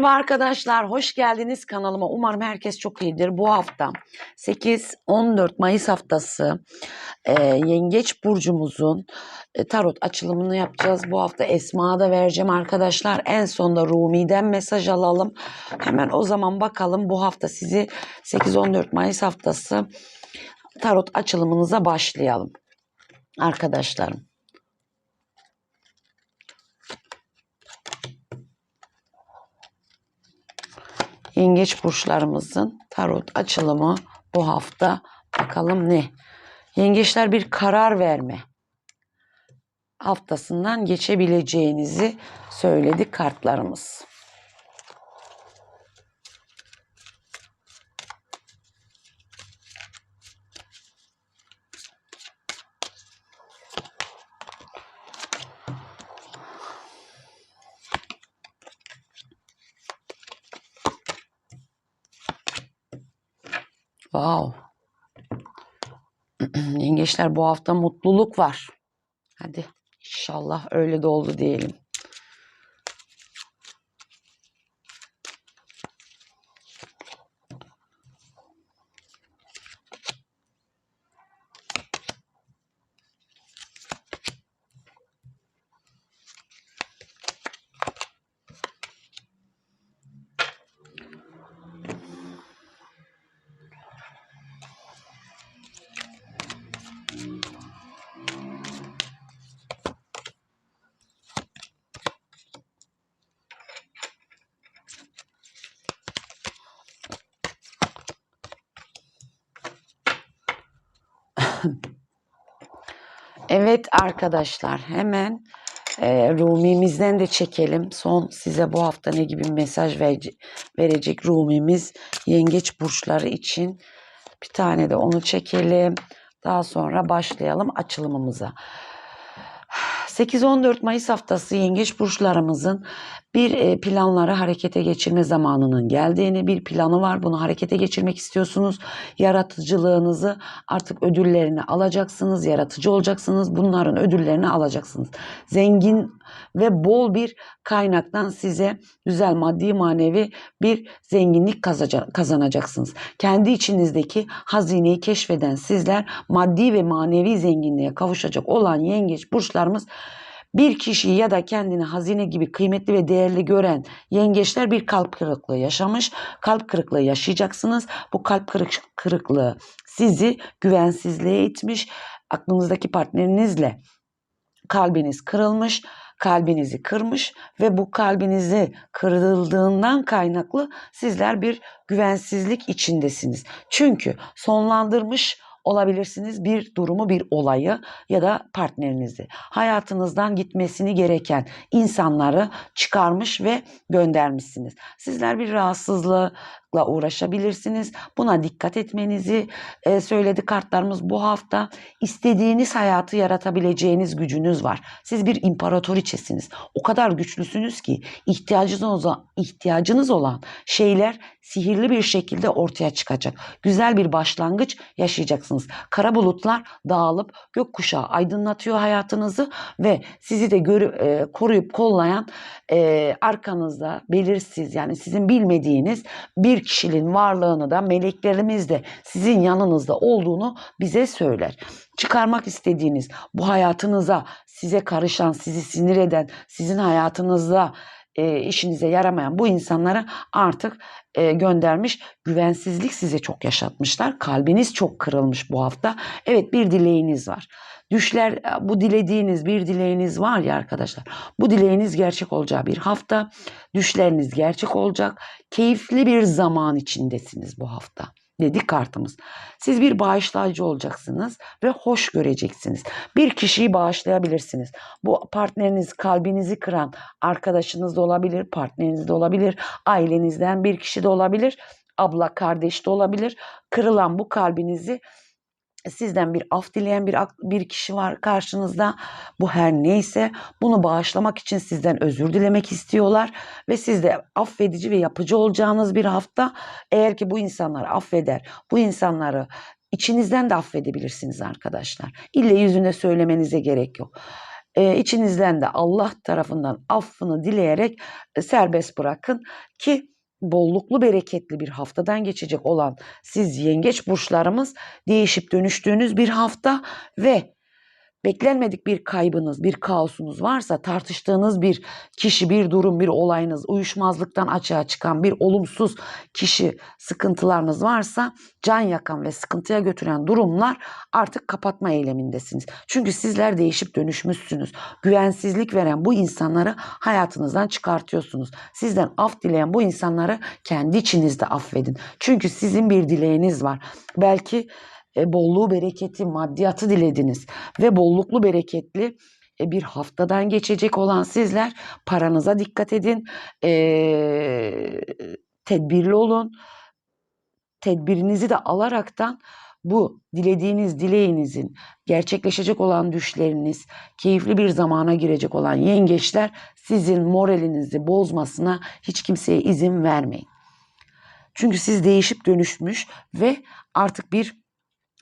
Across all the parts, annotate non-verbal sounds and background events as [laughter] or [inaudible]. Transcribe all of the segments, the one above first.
Merhaba arkadaşlar, hoş geldiniz kanalıma. Umarım herkes çok iyidir. Bu hafta 8-14 Mayıs haftası e, Yengeç Burcumuzun e, tarot açılımını yapacağız. Bu hafta Esma'ya da vereceğim arkadaşlar. En sonda Rumi'den mesaj alalım. Hemen o zaman bakalım bu hafta sizi 8-14 Mayıs haftası tarot açılımınıza başlayalım. Arkadaşlarım. Yengeç burçlarımızın tarot açılımı bu hafta bakalım ne? Yengeçler bir karar verme haftasından geçebileceğinizi söyledi kartlarımız. Wow. [clears throat] Yengeçler bu hafta mutluluk var. Hadi inşallah öyle de oldu diyelim. Evet arkadaşlar hemen e, Rumi'mizden de çekelim. Son size bu hafta ne gibi mesaj vere- verecek Rumi'miz yengeç burçları için. Bir tane de onu çekelim. Daha sonra başlayalım açılımımıza. 8-14 Mayıs haftası yengeç burçlarımızın bir e, planları harekete geçirme zamanının geldiğini, bir planı var. Bunu harekete geçirmek istiyorsunuz. Yaratıcılığınızı artık ödüllerini alacaksınız. Yaratıcı olacaksınız. Bunların ödüllerini alacaksınız. Zengin ve bol bir kaynaktan size güzel maddi manevi bir zenginlik kazanacaksınız. Kendi içinizdeki hazineyi keşfeden sizler maddi ve manevi zenginliğe kavuşacak olan yengeç burçlarımız bir kişiyi ya da kendini hazine gibi kıymetli ve değerli gören yengeçler bir kalp kırıklığı yaşamış. Kalp kırıklığı yaşayacaksınız. Bu kalp kırık- kırıklığı sizi güvensizliğe itmiş. Aklınızdaki partnerinizle kalbiniz kırılmış, kalbinizi kırmış ve bu kalbinizi kırıldığından kaynaklı sizler bir güvensizlik içindesiniz. Çünkü sonlandırmış olabilirsiniz bir durumu, bir olayı ya da partnerinizi. Hayatınızdan gitmesini gereken insanları çıkarmış ve göndermişsiniz. Sizler bir rahatsızlıkla uğraşabilirsiniz. Buna dikkat etmenizi e, söyledi kartlarımız bu hafta. İstediğiniz hayatı yaratabileceğiniz gücünüz var. Siz bir imparatoriçesiniz. O kadar güçlüsünüz ki ihtiyacınız olan, ihtiyacınız olan şeyler sihirli bir şekilde ortaya çıkacak. Güzel bir başlangıç yaşayacaksınız. Kara bulutlar dağılıp gökkuşağı aydınlatıyor hayatınızı ve sizi de görü, e, koruyup kollayan e, arkanızda belirsiz yani sizin bilmediğiniz bir kişinin varlığını da meleklerimiz de sizin yanınızda olduğunu bize söyler. Çıkarmak istediğiniz bu hayatınıza size karışan, sizi sinir eden, sizin hayatınızda e, işinize yaramayan bu insanları artık e, göndermiş. Güvensizlik size çok yaşatmışlar. Kalbiniz çok kırılmış bu hafta. Evet bir dileğiniz var. Düşler bu dilediğiniz bir dileğiniz var ya arkadaşlar. Bu dileğiniz gerçek olacağı bir hafta. Düşleriniz gerçek olacak. Keyifli bir zaman içindesiniz bu hafta dedi kartımız. Siz bir bağışlayıcı olacaksınız ve hoş göreceksiniz. Bir kişiyi bağışlayabilirsiniz. Bu partneriniz kalbinizi kıran arkadaşınız da olabilir, partneriniz de olabilir, ailenizden bir kişi de olabilir, abla, kardeş de olabilir. Kırılan bu kalbinizi sizden bir af dileyen bir bir kişi var karşınızda. Bu her neyse bunu bağışlamak için sizden özür dilemek istiyorlar ve siz de affedici ve yapıcı olacağınız bir hafta. Eğer ki bu insanlar affeder, bu insanları içinizden de affedebilirsiniz arkadaşlar. İlle yüzüne söylemenize gerek yok. e, içinizden de Allah tarafından affını dileyerek e, serbest bırakın ki bolluklu bereketli bir haftadan geçecek olan siz yengeç burçlarımız değişip dönüştüğünüz bir hafta ve beklenmedik bir kaybınız, bir kaosunuz varsa, tartıştığınız bir kişi, bir durum, bir olayınız, uyuşmazlıktan açığa çıkan bir olumsuz kişi, sıkıntılarınız varsa can yakan ve sıkıntıya götüren durumlar artık kapatma eylemindesiniz. Çünkü sizler değişip dönüşmüşsünüz. Güvensizlik veren bu insanları hayatınızdan çıkartıyorsunuz. Sizden af dileyen bu insanları kendi içinizde affedin. Çünkü sizin bir dileğiniz var. Belki bolluğu, bereketi, maddiyatı dilediniz. Ve bolluklu, bereketli e, bir haftadan geçecek olan sizler paranıza dikkat edin, e, tedbirli olun, tedbirinizi de alaraktan bu dilediğiniz dileğinizin gerçekleşecek olan düşleriniz, keyifli bir zamana girecek olan yengeçler sizin moralinizi bozmasına hiç kimseye izin vermeyin. Çünkü siz değişip dönüşmüş ve artık bir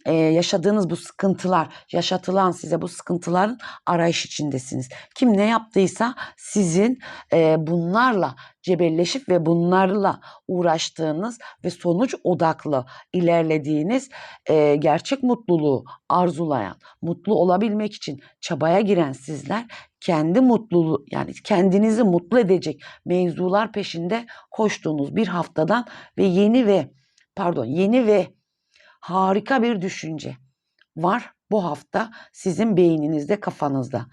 e, yaşadığınız bu sıkıntılar, yaşatılan size bu sıkıntıların arayış içindesiniz. Kim ne yaptıysa sizin e, bunlarla cebelleşip ve bunlarla uğraştığınız ve sonuç odaklı ilerlediğiniz e, gerçek mutluluğu arzulayan, mutlu olabilmek için çabaya giren sizler kendi mutluluğu yani kendinizi mutlu edecek mevzular peşinde koştuğunuz bir haftadan ve yeni ve pardon yeni ve harika bir düşünce var bu hafta sizin beyninizde, kafanızda.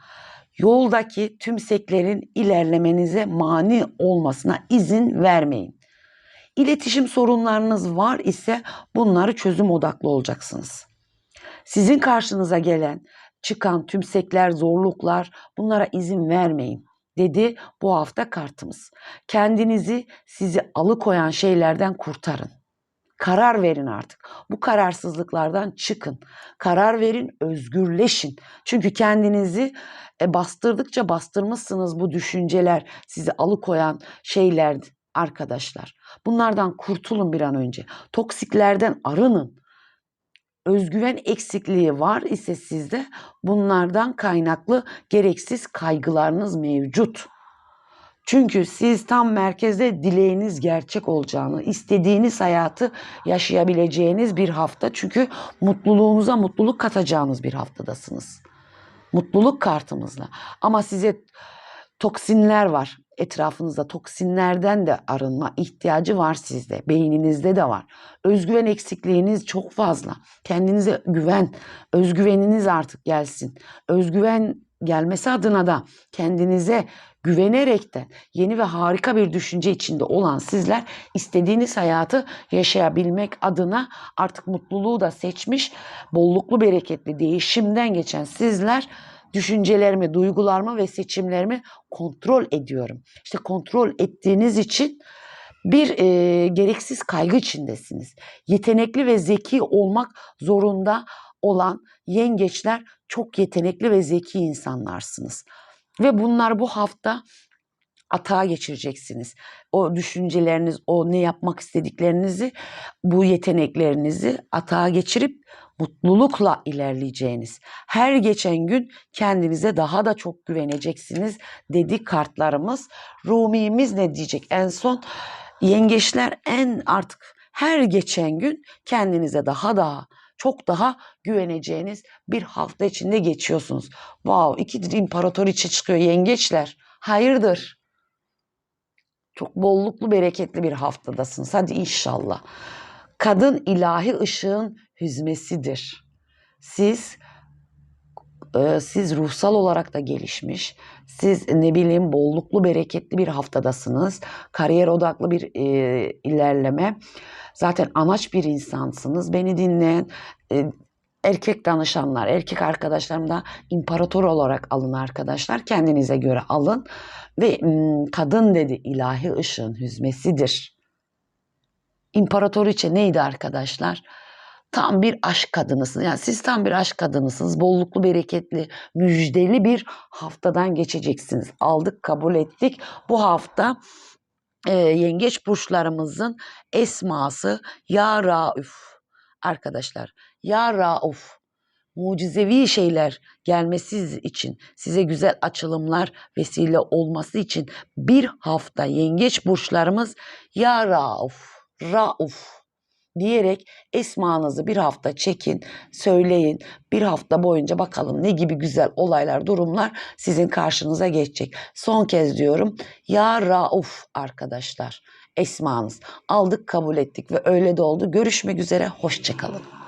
Yoldaki tümseklerin ilerlemenize mani olmasına izin vermeyin. İletişim sorunlarınız var ise bunları çözüm odaklı olacaksınız. Sizin karşınıza gelen, çıkan tümsekler, zorluklar bunlara izin vermeyin dedi bu hafta kartımız. Kendinizi sizi alıkoyan şeylerden kurtarın. Karar verin artık. Bu kararsızlıklardan çıkın. Karar verin, özgürleşin. Çünkü kendinizi e, bastırdıkça bastırmışsınız bu düşünceler sizi alıkoyan şeyler arkadaşlar. Bunlardan kurtulun bir an önce. Toksiklerden arının. Özgüven eksikliği var ise sizde bunlardan kaynaklı gereksiz kaygılarınız mevcut. Çünkü siz tam merkezde dileğiniz gerçek olacağını, istediğiniz hayatı yaşayabileceğiniz bir hafta. Çünkü mutluluğunuza mutluluk katacağınız bir haftadasınız. Mutluluk kartımızla. Ama size toksinler var etrafınızda. Toksinlerden de arınma ihtiyacı var sizde. Beyninizde de var. Özgüven eksikliğiniz çok fazla. Kendinize güven, özgüveniniz artık gelsin. Özgüven gelmesi adına da kendinize güvenerekten yeni ve harika bir düşünce içinde olan sizler istediğiniz hayatı yaşayabilmek adına artık mutluluğu da seçmiş, bolluklu bereketli değişimden geçen sizler düşüncelerimi, duygularımı ve seçimlerimi kontrol ediyorum. İşte kontrol ettiğiniz için bir e, gereksiz kaygı içindesiniz. Yetenekli ve zeki olmak zorunda olan yengeçler çok yetenekli ve zeki insanlarsınız. Ve bunlar bu hafta atağa geçireceksiniz. O düşünceleriniz, o ne yapmak istediklerinizi, bu yeteneklerinizi atağa geçirip mutlulukla ilerleyeceğiniz. Her geçen gün kendinize daha da çok güveneceksiniz dedi kartlarımız. Rumi'miz ne diyecek en son? Yengeçler en artık her geçen gün kendinize daha daha çok daha güveneceğiniz bir hafta içinde geçiyorsunuz. Wow, iki imparatoriçe çıkıyor yengeçler. Hayırdır? Çok bolluklu, bereketli bir haftadasınız. Hadi inşallah. Kadın ilahi ışığın hüzmesidir. Siz e, siz ruhsal olarak da gelişmiş, siz ne bileyim bolluklu, bereketli bir haftadasınız. Kariyer odaklı bir e, ilerleme. Zaten anaç bir insansınız. Beni dinleyen e, erkek danışanlar, erkek arkadaşlarım da imparator olarak alın arkadaşlar. Kendinize göre alın. Ve kadın dedi ilahi ışığın hüzmesidir. İmparatoriçe neydi arkadaşlar? Tam bir aşk kadınısınız. Yani siz tam bir aşk kadınısınız. Bolluklu, bereketli, müjdeli bir haftadan geçeceksiniz. Aldık, kabul ettik. Bu hafta e, yengeç burçlarımızın esması Ya Rauf arkadaşlar. Ya Rauf mucizevi şeyler gelmesi için, size güzel açılımlar vesile olması için bir hafta yengeç burçlarımız Ya Rauf, Rauf diyerek esmanızı bir hafta çekin, söyleyin. Bir hafta boyunca bakalım ne gibi güzel olaylar, durumlar sizin karşınıza geçecek. Son kez diyorum Ya Rauf arkadaşlar esmanız. Aldık kabul ettik ve öyle de oldu. Görüşmek üzere, hoşçakalın.